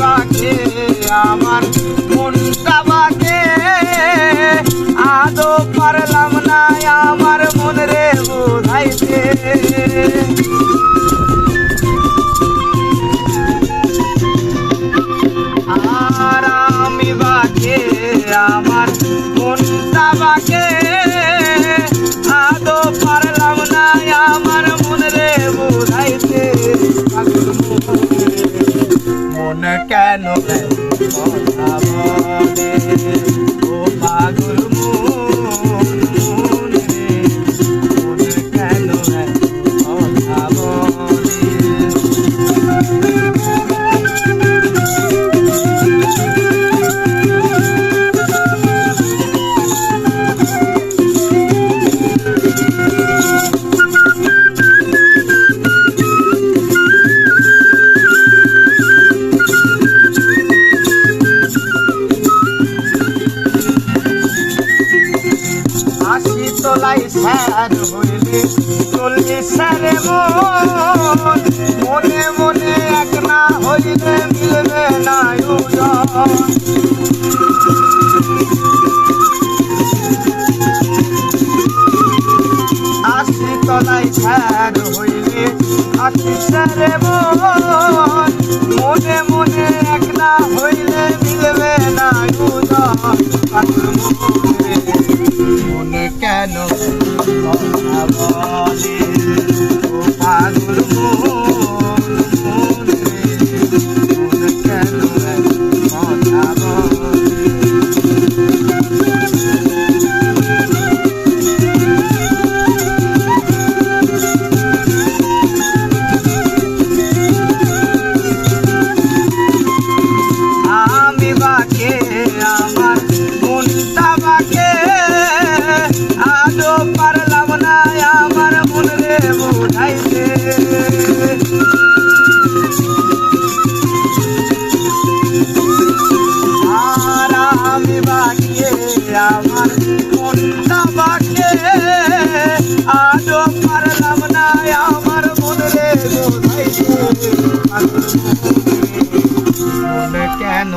back. কেন? কথা বলে তোলাই স্যার হইলে চল্লিশ স্যারে মন। মনে মনে এক না হইলে মিলবে না আশি তলাই স্যার হইলে আশি স্যারে মন। মনে মনে এক না হইলে বলে আমার মনটা বাকে আজও পারলাম আমার মনে কেন